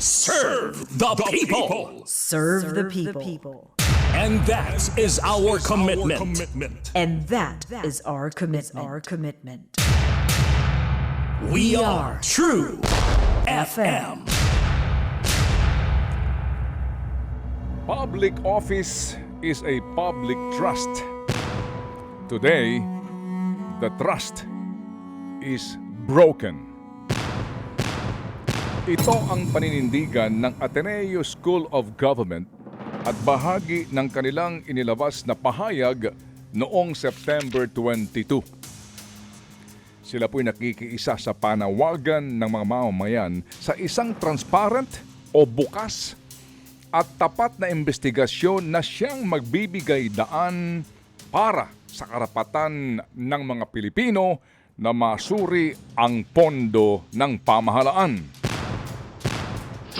Serve the people. Serve the people. And that is our commitment. And that is our commitment. Our commitment. We are True FM. Public office is a public trust. Today, the trust is broken. Ito ang paninindigan ng Ateneo School of Government at bahagi ng kanilang inilabas na pahayag noong September 22. Sila po'y nakikiisa sa panawagan ng mga mamamayan sa isang transparent o bukas at tapat na investigasyon na siyang magbibigay daan para sa karapatan ng mga Pilipino na masuri ang pondo ng pamahalaan.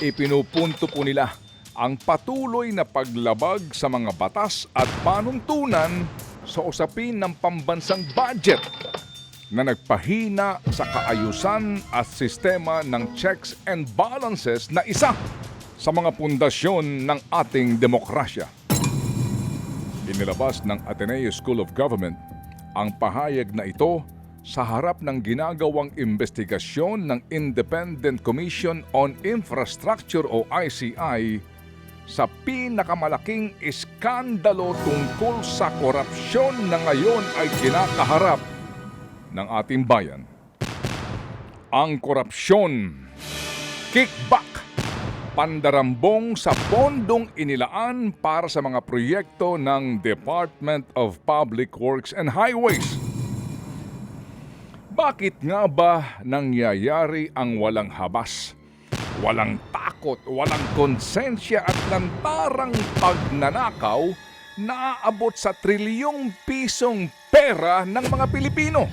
Ipinupunto po nila ang patuloy na paglabag sa mga batas at panuntunan sa usapin ng pambansang budget na nagpahina sa kaayusan at sistema ng checks and balances na isa sa mga pundasyon ng ating demokrasya. Inilabas ng Ateneo School of Government ang pahayag na ito sa harap ng ginagawang investigasyon ng Independent Commission on Infrastructure o ICI sa pinakamalaking iskandalo tungkol sa korupsyon na ngayon ay kinakaharap ng ating bayan. Ang korupsyon, kickback, pandarambong sa pondong inilaan para sa mga proyekto ng Department of Public Works and Highways. Bakit nga ba nangyayari ang walang habas, walang takot, walang konsensya at lantarang pagnanakaw na aabot sa trilyong pisong pera ng mga Pilipino?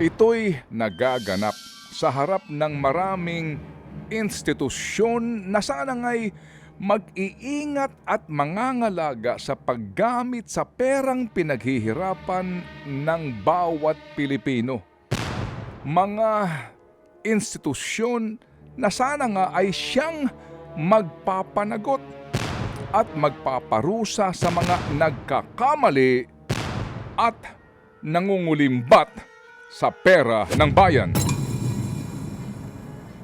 Ito'y nagaganap sa harap ng maraming institusyon na sana nga'y mag-iingat at mangangalaga sa paggamit sa perang pinaghihirapan ng bawat Pilipino. Mga institusyon na sana nga ay siyang magpapanagot at magpaparusa sa mga nagkakamali at nangungulimbat sa pera ng bayan.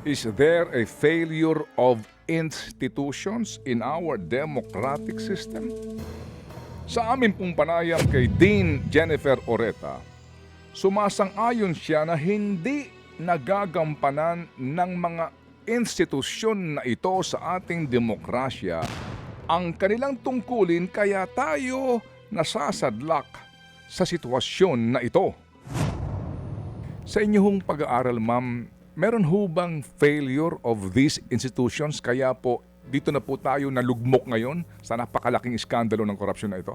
Is there a failure of institutions in our democratic system? Sa amin pong panayam kay Dean Jennifer Oreta, sumasang-ayon siya na hindi nagagampanan ng mga institusyon na ito sa ating demokrasya ang kanilang tungkulin kaya tayo nasasadlak sa sitwasyon na ito. Sa inyong pag-aaral, ma'am, meron ho bang failure of these institutions kaya po dito na po tayo nalugmok ngayon sa napakalaking iskandalo ng korupsyon na ito?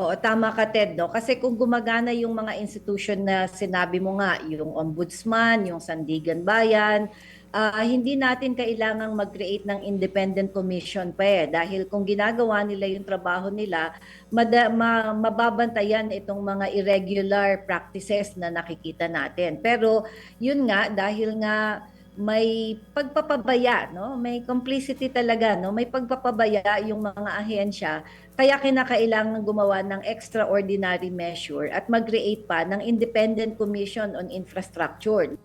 Oo, tama ka Ted, no? Kasi kung gumagana yung mga institution na sinabi mo nga, yung ombudsman, yung Sandigan Bayan, ah, hindi natin kailangang mag-create ng independent commission pa eh. Dahil kung ginagawa nila yung trabaho nila, mada, ma, mababantayan itong mga irregular practices na nakikita natin. Pero yun nga, dahil nga may pagpapabaya, no? May complicity talaga, no? May pagpapabaya yung mga ahensya kaya kinakailangan gumawa ng extraordinary measure at mag-create pa ng Independent Commission on Infrastructure.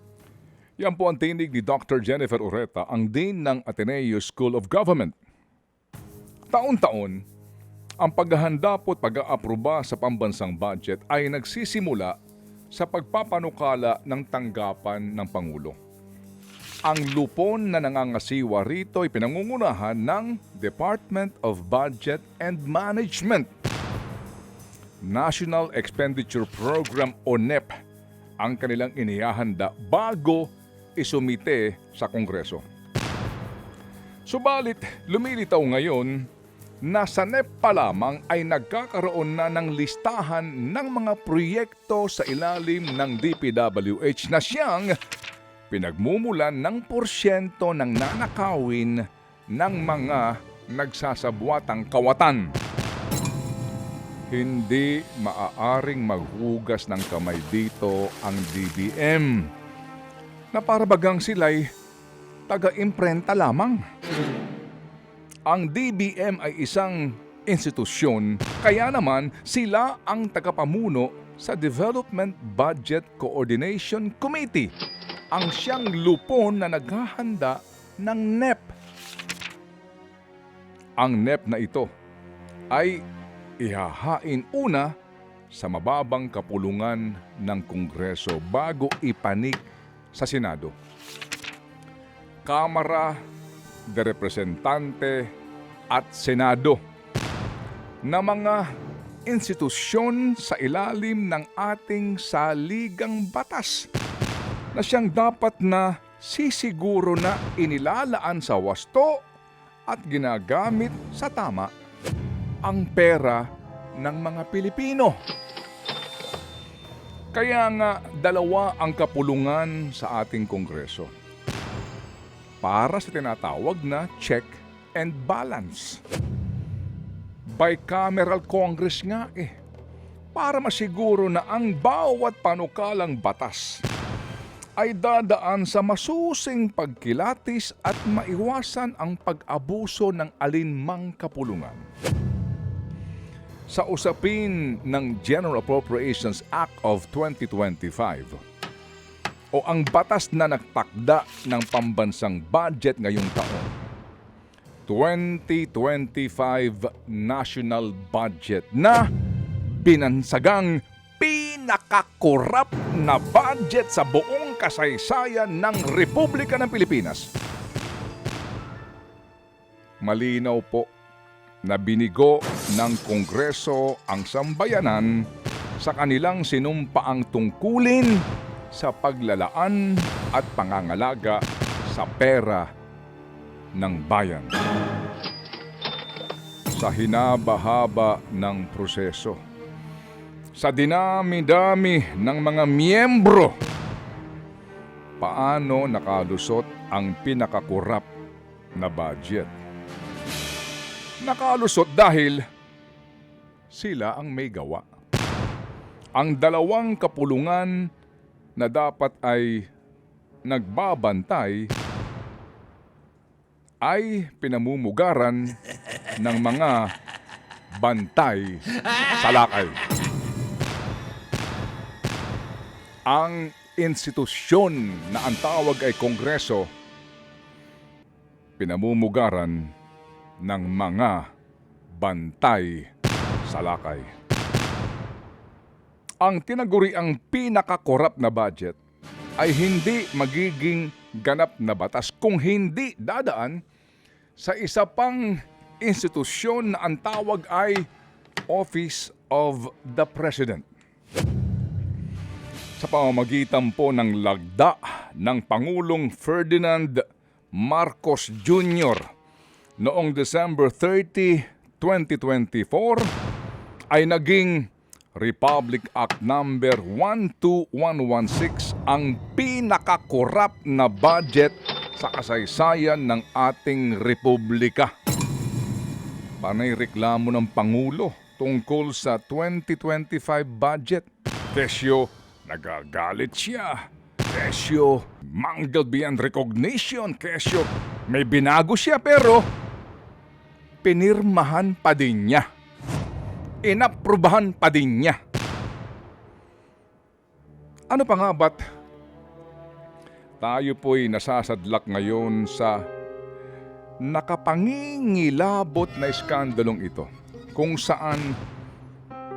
Yan po ang tinig ni Dr. Jennifer Ureta, ang Dean ng Ateneo School of Government. Taon-taon, ang paghahanda po at pag-aaproba sa pambansang budget ay nagsisimula sa pagpapanukala ng tanggapan ng Pangulo. Ang lupon na nangangasiwa rito ay pinangungunahan ng Department of Budget and Management. National Expenditure Program o NEP ang kanilang inihahanda bago isumite sa Kongreso. Subalit, lumilitaw ngayon na sa NEP pa lamang ay nagkakaroon na ng listahan ng mga proyekto sa ilalim ng DPWH na siyang pinagmumulan ng porsyento ng nanakawin ng mga nagsasabuatang kawatan. Hindi maaaring maghugas ng kamay dito ang DBM na para bagang sila'y taga-imprenta lamang. Ang DBM ay isang institusyon, kaya naman sila ang tagapamuno sa Development Budget Coordination Committee, ang siyang lupon na naghahanda ng NEP. Ang NEP na ito ay ihahain una sa mababang kapulungan ng Kongreso bago ipanik sa Senado. Kamara de Representante at Senado na mga institusyon sa ilalim ng ating saligang batas na siyang dapat na sisiguro na inilalaan sa wasto at ginagamit sa tama ang pera ng mga Pilipino. Kaya nga dalawa ang kapulungan sa ating Kongreso para sa tinatawag na check and balance. Bicameral Congress nga eh, para masiguro na ang bawat panukalang batas ay dadaan sa masusing pagkilatis at maiwasan ang pag-abuso ng alinmang kapulungan. Sa usapin ng General Appropriations Act of 2025 o ang batas na nagtakda ng pambansang budget ngayong taon, 2025 National Budget na binansagang pinakakorap na budget sa buong kasaysayan ng Republika ng Pilipinas. Malinaw po na binigo ng Kongreso ang sambayanan sa kanilang sinumpaang tungkulin sa paglalaan at pangangalaga sa pera ng bayan. Sa hinabahaba ng proseso, sa dinami-dami ng mga miyembro, paano nakalusot ang pinakakurap na budget? Nakalusot dahil sila ang may gawa. Ang dalawang kapulungan na dapat ay nagbabantay ay pinamumugaran ng mga bantay sa lakay. Ang institusyon na ang tawag ay Kongreso, pinamumugaran ng mga bantay sa lakay. Ang tinaguri ang pinakakorap na budget ay hindi magiging ganap na batas kung hindi dadaan sa isa pang institusyon na ang tawag ay Office of the President. Sa pamamagitan po ng lagda ng Pangulong Ferdinand Marcos Jr. noong December 30, 2024 ay naging Republic Act number 12116 ang pinakakorap na budget sa kasaysayan ng ating republika. Panay reklamo ng Pangulo tungkol sa 2025 budget. Kesyo, nagagalit siya. Kesyo, mangled beyond recognition. Kesyo, may binago siya pero pinirmahan pa din niya inaprubahan pa din niya. Ano pa nga ba't tayo po'y nasasadlak ngayon sa nakapangingilabot na iskandalong ito kung saan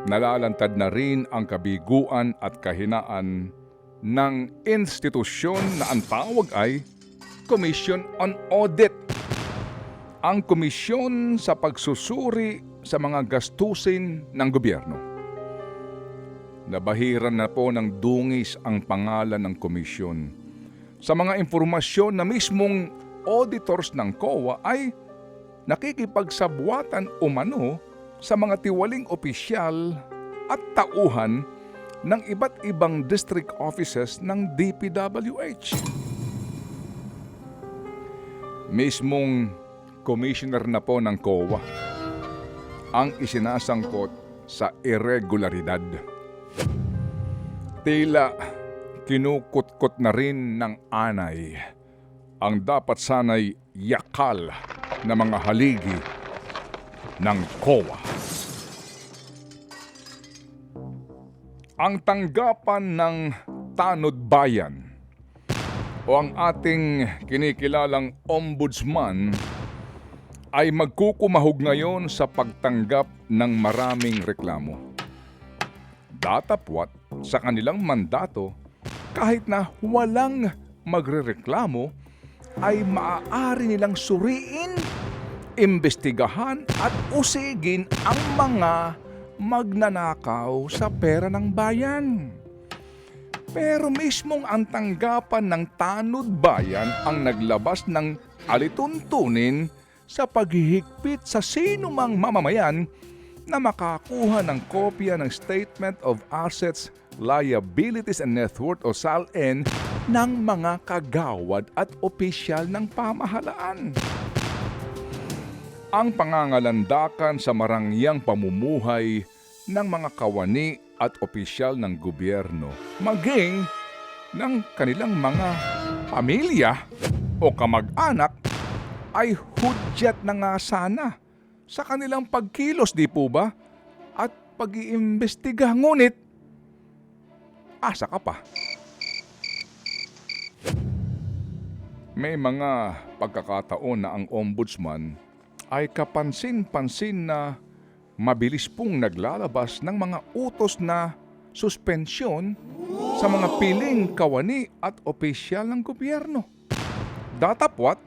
nalalantad na rin ang kabiguan at kahinaan ng institusyon na ang tawag ay Commission on Audit. Ang komisyon sa pagsusuri sa mga gastusin ng gobyerno. Nabahiran na po ng dungis ang pangalan ng komisyon. Sa mga impormasyon na mismong auditors ng COA ay nakikipagsabwatan umano sa mga tiwaling opisyal at tauhan ng iba't ibang district offices ng DPWH. Mismong commissioner na po ng COA ang isinasangkot sa irregularidad. Tila kinukutkot na rin ng anay ang dapat sanay yakal na mga haligi ng COA. Ang tanggapan ng Tanod Bayan o ang ating kinikilalang ombudsman ay magkukumahog ngayon sa pagtanggap ng maraming reklamo. Datapwat sa kanilang mandato kahit na walang magrereklamo ay maaari nilang suriin, imbestigahan at usigin ang mga magnanakaw sa pera ng bayan. Pero mismong ang tanggapan ng tanod bayan ang naglabas ng alituntunin sa paghihigpit sa sino mang mamamayan na makakuha ng kopya ng Statement of Assets, Liabilities and Net Worth o SALN ng mga kagawad at opisyal ng pamahalaan. Ang pangangalandakan sa marangyang pamumuhay ng mga kawani at opisyal ng gobyerno, maging ng kanilang mga pamilya o kamag-anak ay hudyat na nga sana sa kanilang pagkilos, di po ba? At pag-iimbestiga. Ngunit, asa ka pa. May mga pagkakataon na ang ombudsman ay kapansin-pansin na mabilis pong naglalabas ng mga utos na suspensyon sa mga piling kawani at opisyal ng gobyerno. Datapwat,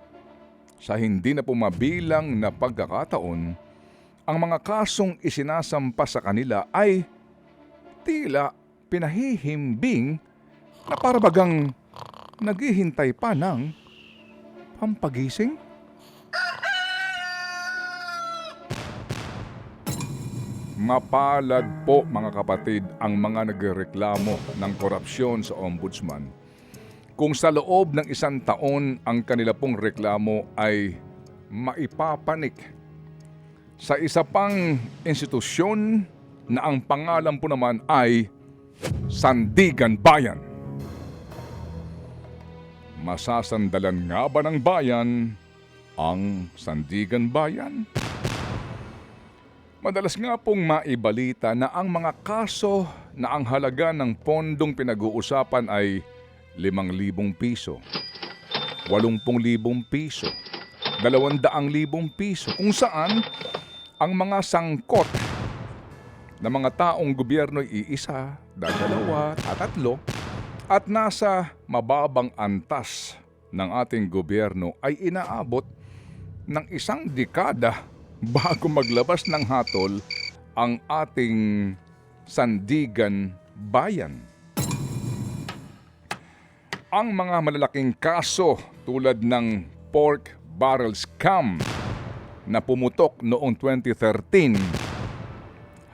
sa hindi na pumabilang na pagkakataon, ang mga kasong isinasampa sa kanila ay tila pinahihimbing na parabagang naghihintay pa ng pampagising. Mapalad po mga kapatid ang mga nagreklamo ng korupsyon sa ombudsman kung sa loob ng isang taon ang kanila pong reklamo ay maipapanik sa isa pang institusyon na ang pangalan po naman ay Sandigan Bayan. Masasandalan nga ba ng bayan ang Sandigan Bayan? Madalas nga pong maibalita na ang mga kaso na ang halaga ng pondong pinag-uusapan ay 5,000 piso, 80,000 piso, 200,000 piso kung saan ang mga sangkot na mga taong gobyerno iisa, dalawa, at tatlo at nasa mababang antas ng ating gobyerno ay inaabot ng isang dekada bago maglabas ng hatol ang ating sandigan bayan. Ang mga malalaking kaso tulad ng pork barrel scam na pumutok noong 2013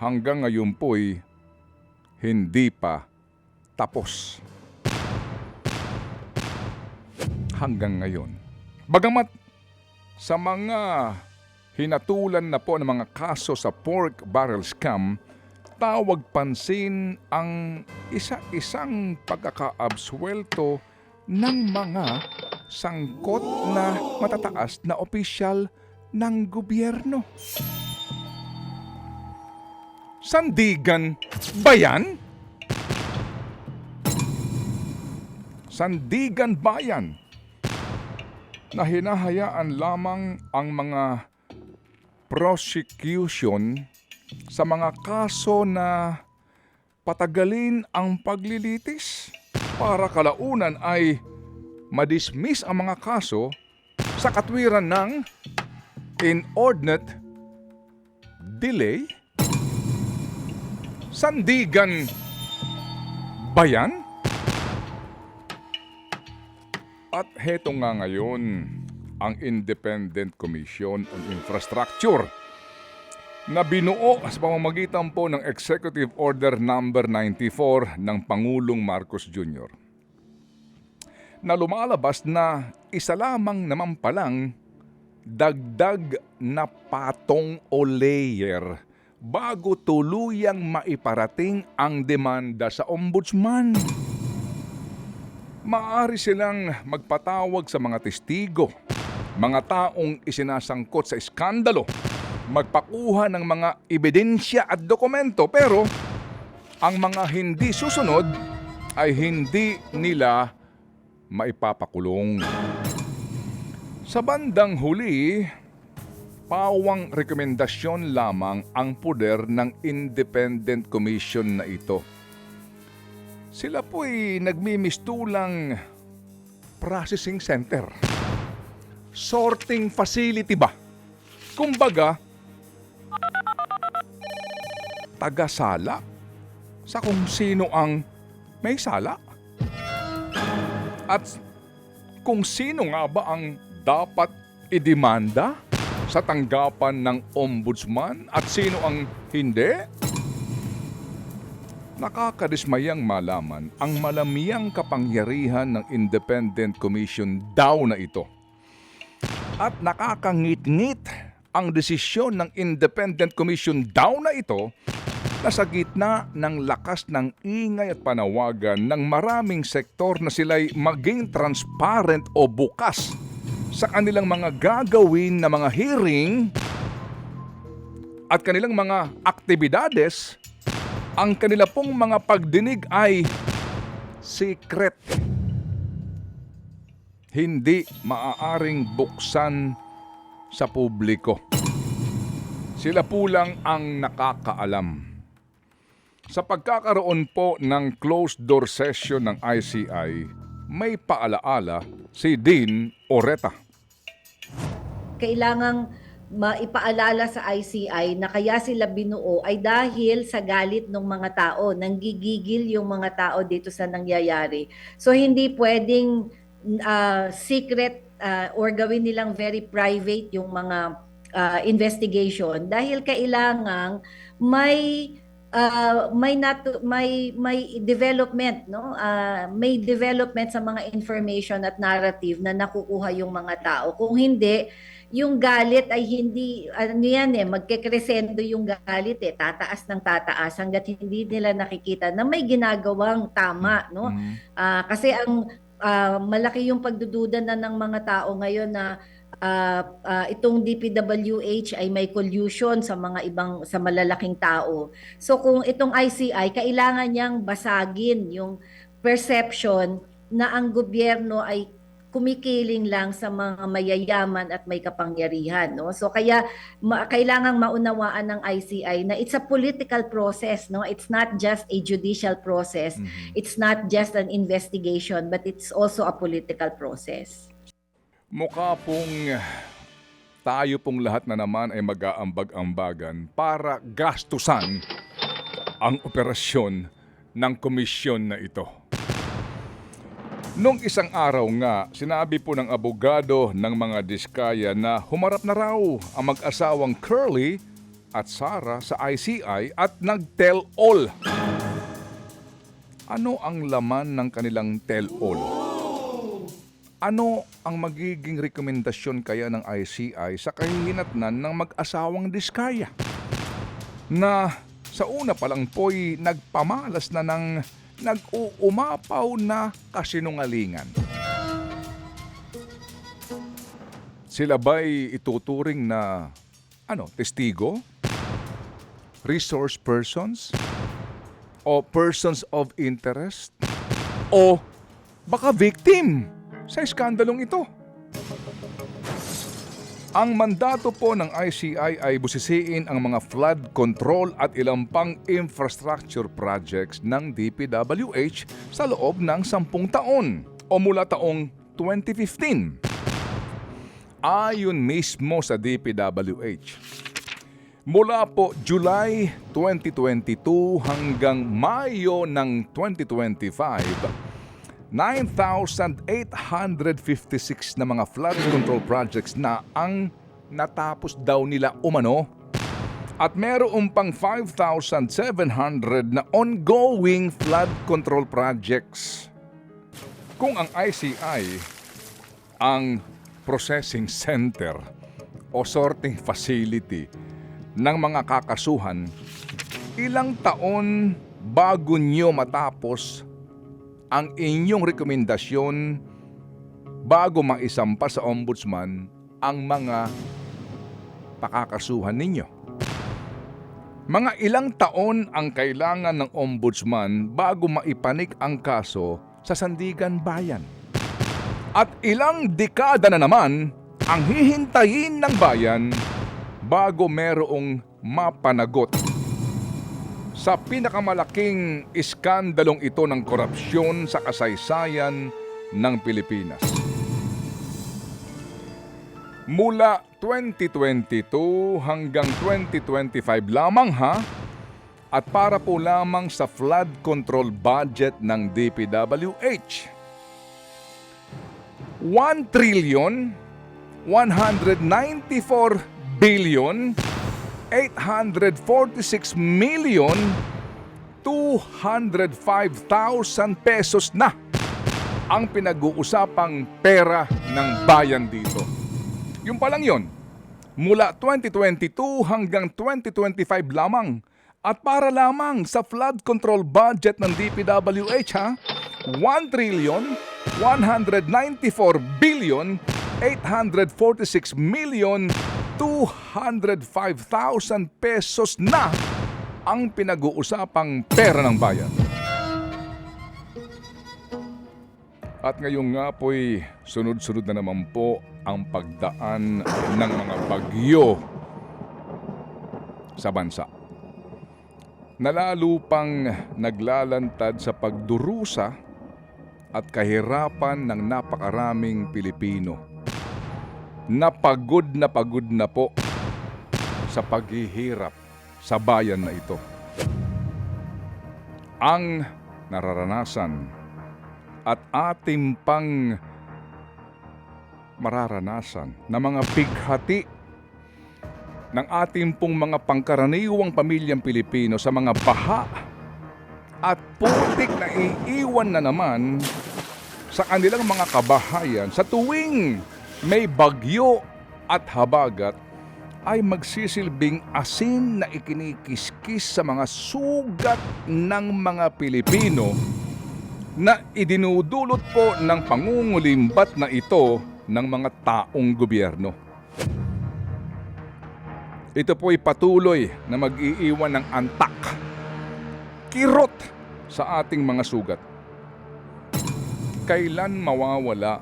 hanggang ngayon po'y hindi pa tapos. Hanggang ngayon. Bagamat sa mga hinatulan na po ng mga kaso sa pork barrel scam, tawag pansin ang isa-isang pagkakaabswelto ng mga sangkot na matataas na opisyal ng gobyerno. Sandigan ba yan? Sandigan Bayan na hinahayaan lamang ang mga prosecution sa mga kaso na patagalin ang paglilitis para kalaunan ay madismiss ang mga kaso sa katwiran ng inordinate delay? Sandigan ba yan? At heto nga ngayon ang Independent Commission on Infrastructure na binuo sa pamamagitan po ng Executive Order Number 94 ng Pangulong Marcos Jr. Na lumalabas na isa lamang naman palang dagdag na patong o layer bago tuluyang maiparating ang demanda sa ombudsman. maaari silang magpatawag sa mga testigo, mga taong isinasangkot sa iskandalo, magpakuha ng mga ebidensya at dokumento pero ang mga hindi susunod ay hindi nila maipapakulong. Sa bandang huli, pawang rekomendasyon lamang ang puder ng Independent Commission na ito. Sila po'y nagmimistulang processing center. Sorting facility ba? Kumbaga, taga-sala sa kung sino ang may sala. At kung sino nga ba ang dapat idemanda sa tanggapan ng ombudsman at sino ang hindi? Nakakadismayang malaman ang malamiyang kapangyarihan ng Independent Commission daw na ito. At nakakangit-ngit ang desisyon ng Independent Commission daw na ito na sa gitna ng lakas ng ingay at panawagan ng maraming sektor na sila'y maging transparent o bukas sa kanilang mga gagawin na mga hearing at kanilang mga aktibidades, ang kanila pong mga pagdinig ay secret. Hindi maaaring buksan sa publiko. Sila po lang ang nakakaalam. Sa pagkakaroon po ng closed door session ng ICI, may paalaala si Dean Oreta. kailangang maipaalala sa ICI na kaya sila binuo ay dahil sa galit ng mga tao, nanggigigil yung mga tao dito sa nangyayari. So hindi pwedeng uh, secret uh, or gawin nilang very private yung mga uh, investigation dahil kailangang may uh, may nat may may development no? Uh, may development sa mga information at narrative na nakukuha yung mga tao. Kung hindi yung galit ay hindi ano yan eh magkekresendo yung galit eh. Tataas ng tataas hangga't hindi nila nakikita na may ginagawang tama no? Ah, kasi ang ah, malaki yung pagdududa na ng mga tao ngayon na ah, ah, itong DPWH ay may collusion sa mga ibang sa malalaking tao. So kung itong ICI kailangan niyang basagin yung perception na ang gobyerno ay kumikiling lang sa mga mayayaman at may kapangyarihan no? So kaya ma- kailangang maunawaan ng ICI na it's a political process no? It's not just a judicial process. It's not just an investigation but it's also a political process Mukha pong tayo pong lahat na naman ay mag-aambag-ambagan para gastusan ang operasyon ng komisyon na ito. Nung isang araw nga, sinabi po ng abogado ng mga diskaya na humarap na raw ang mag-asawang Curly at Sarah sa ICI at nag-tell all. Ano ang laman ng kanilang tell all? Ano ang magiging rekomendasyon kaya ng ICI sa kahihinatnan ng mag-asawang diskaya? Na sa una pa lang po'y nagpamalas na ng nag-uumapaw na kasinungalingan. Sila ba'y ituturing na ano, testigo? Resource persons? O persons of interest? O baka victim sa iskandalong ito? Ang mandato po ng ICI ay busisiin ang mga flood control at ilang pang infrastructure projects ng DPWH sa loob ng 10 taon o mula taong 2015. Ayon mismo sa DPWH, mula po July 2022 hanggang Mayo ng 2025, 9,856 na mga flood control projects na ang natapos daw nila umano at meron pang 5,700 na ongoing flood control projects. Kung ang ICI ang processing center o sorting facility ng mga kakasuhan, ilang taon bago nyo matapos ang inyong rekomendasyon bago maisampa sa ombudsman ang mga pakakasuhan ninyo. Mga ilang taon ang kailangan ng ombudsman bago maipanik ang kaso sa Sandigan Bayan. At ilang dekada na naman ang hihintayin ng bayan bago merong mapanagot sa pinakamalaking iskandalong ito ng korupsyon sa kasaysayan ng Pilipinas. Mula 2022 hanggang 2025 lamang ha, at para po lamang sa flood control budget ng DPWH. 1 trillion 194 billion 846 million 205,000 pesos na ang pinag-uusapang pera ng bayan dito. Yung pa lang yon, mula 2022 hanggang 2025 lamang at para lamang sa flood control budget ng DPWH ha, 1 trillion 194 billion 846 million 205,000 pesos na ang pinag-uusapang pera ng bayan. At ngayon nga po'y sunod-sunod na naman po ang pagdaan ng mga bagyo sa bansa. Nalalo pang naglalantad sa pagdurusa at kahirapan ng napakaraming Pilipino. Napagod na pagod na po sa paghihirap sa bayan na ito. Ang nararanasan at ating pang mararanasan na mga bighati ng ating pong mga pangkaraniwang pamilyang Pilipino sa mga baha at putik na iiwan na naman sa kanilang mga kabahayan sa tuwing may bagyo at habagat ay magsisilbing asin na ikinikiskis sa mga sugat ng mga Pilipino na idinudulot po ng pangungulimbat na ito ng mga taong gobyerno. Ito po ay patuloy na mag-iiwan ng antak, kirot sa ating mga sugat. Kailan mawawala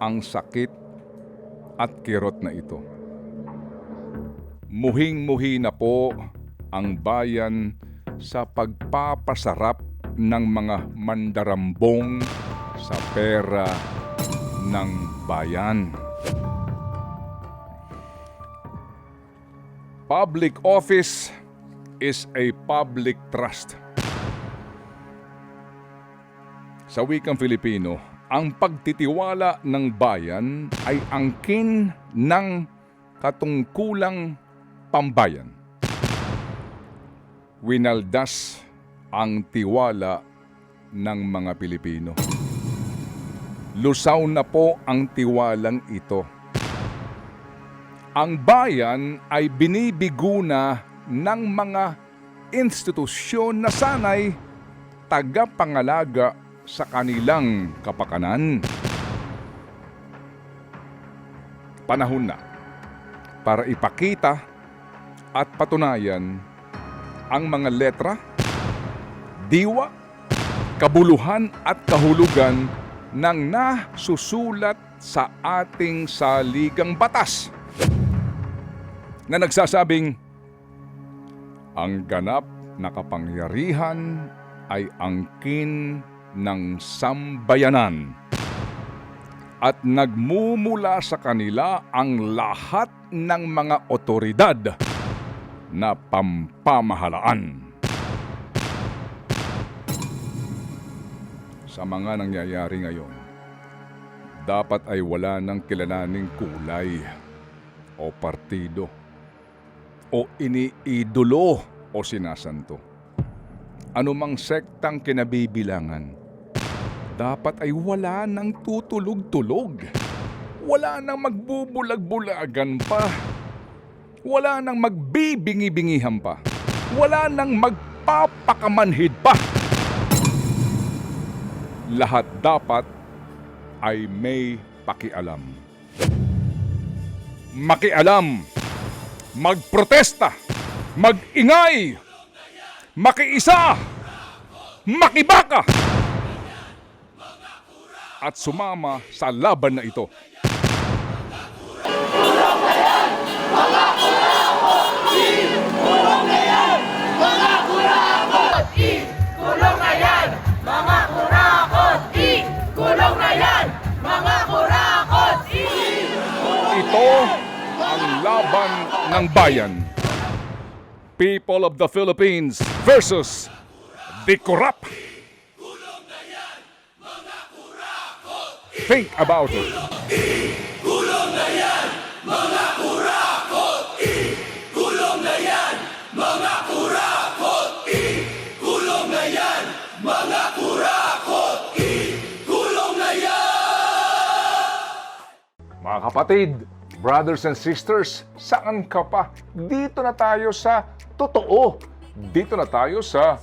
ang sakit at kirot na ito? Muhing-muhi na po ang bayan sa pagpapasarap ng mga mandarambong sa pera ng bayan. Public office is a public trust. Sa wikang Filipino, ang pagtitiwala ng bayan ay angkin ng katungkulang pambayan. Winaldas ang tiwala ng mga Pilipino. Lusaw na po ang tiwalang ito. Ang bayan ay binibiguna ng mga institusyon na sanay tagapangalaga sa kanilang kapakanan. Panahon na para ipakita at patunayan ang mga letra, diwa, kabuluhan at kahulugan ng nasusulat sa ating saligang batas na nagsasabing ang ganap na kapangyarihan ay angkin ng sambayanan at nagmumula sa kanila ang lahat ng mga otoridad na pampamahalaan. Sa mga nangyayari ngayon, dapat ay wala ng kilalaning kulay o partido o iniidolo o sinasanto. Anumang sektang kinabibilangan, dapat ay wala nang tutulog-tulog. Wala nang magbubulag-bulagan pa. Wala nang magbibingi-bingihan pa. Wala nang magpapakamanhid pa. lahat dapat ay may pakialam. Makialam, magprotesta, magingay, makiisa, makibaka, at sumama sa laban na ito. Ito ang laban ng bayan. People of the Philippines versus the corrupt. Think about it. Mga kapatid, brothers and sisters, saan ka pa? Dito na tayo sa totoo. Dito na tayo sa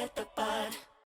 Get the bud.